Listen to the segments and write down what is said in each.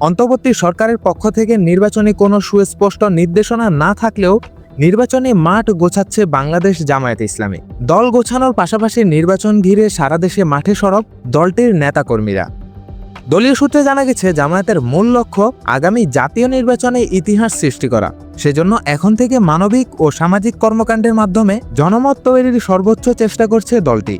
অন্তর্বর্তী সরকারের পক্ষ থেকে নির্বাচনী কোনো সুস্পষ্ট নির্দেশনা না থাকলেও নির্বাচনে মাঠ গোছাচ্ছে বাংলাদেশ জামায়াত ইসলামী। দল গোছানোর পাশাপাশি নির্বাচন ঘিরে সারা দেশে মাঠে সরব দলটির নেতাকর্মীরা। দলীয় সূত্রে জানা গেছে, জামায়াতের মূল লক্ষ্য আগামী জাতীয় নির্বাচনে ইতিহাস সৃষ্টি করা। সেজন্য এখন থেকে মানবিক ও সামাজিক কর্মকাণ্ডের মাধ্যমে জনমত তৈরির সর্বোচ্চ চেষ্টা করছে দলটি।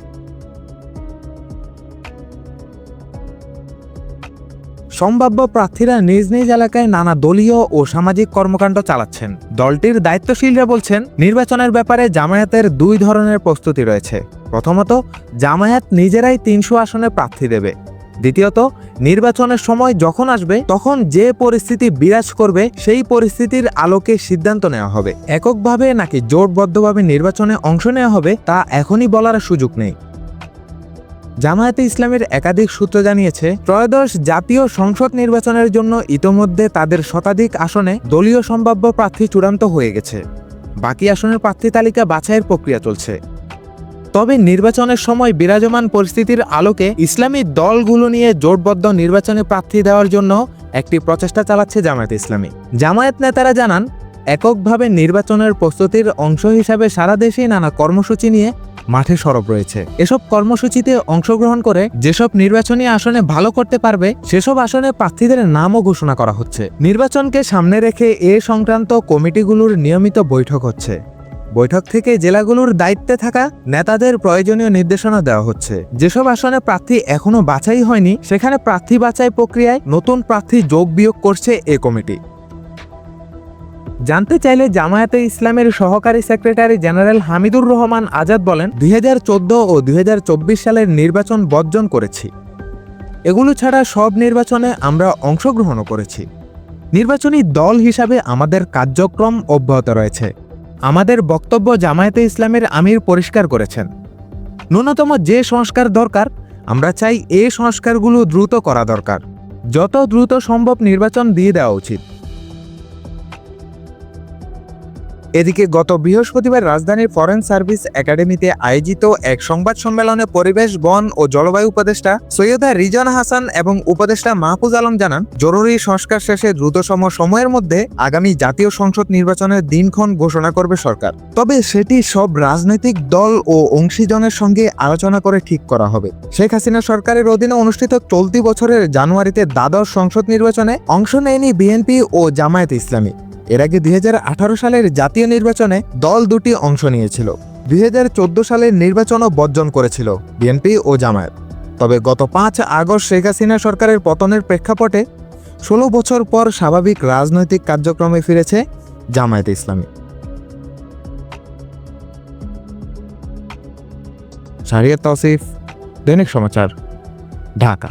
সম্ভাব্য প্রার্থীরা নিজ নিজ এলাকায় নানা দলীয় ও সামাজিক কর্মকাণ্ড চালাচ্ছেন। দলটির দায়িত্বশীলরা বলছেন, নির্বাচনের ব্যাপারে জামায়াতের দুই ধরনের প্রস্তুতি রয়েছে। প্রথমত, জামায়াত নিজেরাই তিনশো আসনে প্রার্থী দেবে। দ্বিতীয়ত, নির্বাচনের সময় যখন আসবে, তখন যে পরিস্থিতি বিরাজ করবে, সেই পরিস্থিতির আলোকে সিদ্ধান্ত নেওয়া হবে। এককভাবে নাকি জোটবদ্ধভাবে নির্বাচনে অংশ নেওয়া হবে, তা এখনই বলার সুযোগ নেই। জামায়াতে ইসলামের একাধিক সূত্র জানিয়েছে, ত্রয়োদশ জাতীয় সংসদ নির্বাচনের জন্য ইতোমধ্যে তাদের শতাধিক আসনে দলীয় সম্ভাব্য প্রার্থী চূড়ান্ত হয়ে গেছে। বাকি আসনের প্রার্থী তালিকা বাছাইয়ের প্রক্রিয়া চলছে। তবে নির্বাচনের সময় বিরাজমান পরিস্থিতির আলোকে ইসলামী দলগুলো নিয়ে জোটবদ্ধ নির্বাচনে প্রার্থী দেওয়ার জন্য একটি প্রচেষ্টা চালাচ্ছে জামায়াত ইসলামী। জামায়াত নেতারা জানান এককভাবে নির্বাচনের প্রস্তুতির অংশ হিসাবে সারা দেশেই নানা কর্মসূচি নিয়ে মাঠে সরব রয়েছে। এসব কর্মসূচিতে অংশগ্রহণ করে যেসব নির্বাচনী আসনে ভালো করতে পারবে, সেসব আসনে প্রার্থীদের নামও ঘোষণা করা হচ্ছে। নির্বাচনকে সামনে রেখে এ সংক্রান্ত কমিটিগুলোর নিয়মিত বৈঠক হচ্ছে। বৈঠক থেকে জেলাগুলোর দায়িত্বে থাকা নেতাদের প্রয়োজনীয় নির্দেশনা দেওয়া হচ্ছে। যেসব আসনে প্রার্থী এখনও বাছাই হয়নি, সেখানে প্রার্থী বাছাই প্রক্রিয়ায় নতুন প্রার্থী যোগ বিয়োগ করছে এ কমিটি। জানতে চাইলে জামায়াতে ইসলামের সহকারী সেক্রেটারি জেনারেল হামিদুর রহমান আজাদ বলেন, দুই হাজার চোদ্দ ও দুই হাজার চব্বিশ সালের নির্বাচন বর্জন করেছি। এগুলো ছাড়া সব নির্বাচনে আমরা অংশগ্রহণও করেছি। নির্বাচনী দল হিসাবে আমাদের কার্যক্রম অব্যাহত রয়েছে। আমাদের বক্তব্য জামায়াতে ইসলামের আমির পরিষ্কার করেছেন। ন্যূনতম যে সংস্কার দরকার, আমরা চাই এ সংস্কারগুলো দ্রুত করা দরকার। যত দ্রুত সম্ভব নির্বাচন দিয়ে দেওয়া উচিত। এদিকে গত বৃহস্পতিবার রাজধানীর ফরেন সার্ভিস একাডেমিতে আয়োজিত এক সংবাদ সম্মেলনে পরিবেশ, বন ও জলবায়ু উপদেষ্টা সৈয়দা রিজন হাসান এবং উপদেষ্টা মাহফুজ আলম জানান, জরুরি সংস্কার শেষে দ্রুততম সময়ের মধ্যে আগামী জাতীয় সংসদ নির্বাচনের দিনক্ষণ ঘোষণা করবে সরকার। তবে সেটি সব রাজনৈতিক দল ও অংশীজনের সঙ্গে আলোচনা করে ঠিক করা হবে। শেখ হাসিনা সরকারের অধীনে অনুষ্ঠিত চলতি বছরের জানুয়ারিতে দ্বাদশ সংসদ নির্বাচনে অংশ নেয়নি বিএনপি ও জামায়াত ইসলামী। এর আগে দুই সালের জাতীয় নির্বাচনে দল দুটি অংশ নিয়েছিল। দুই সালের নির্বাচনও বর্জন করেছিল বিএনপি ও জামায়াত। তবে গত পাঁচ আগস্ট শেখ হাসিনা সরকারের পতনের প্রেক্ষাপটে ষোলো বছর পর স্বাভাবিক রাজনৈতিক কার্যক্রমে ফিরেছে জামায়াত ইসলামী। শাহরিয়ার তৌসিফ, দৈনিক সমাচার, ঢাকা।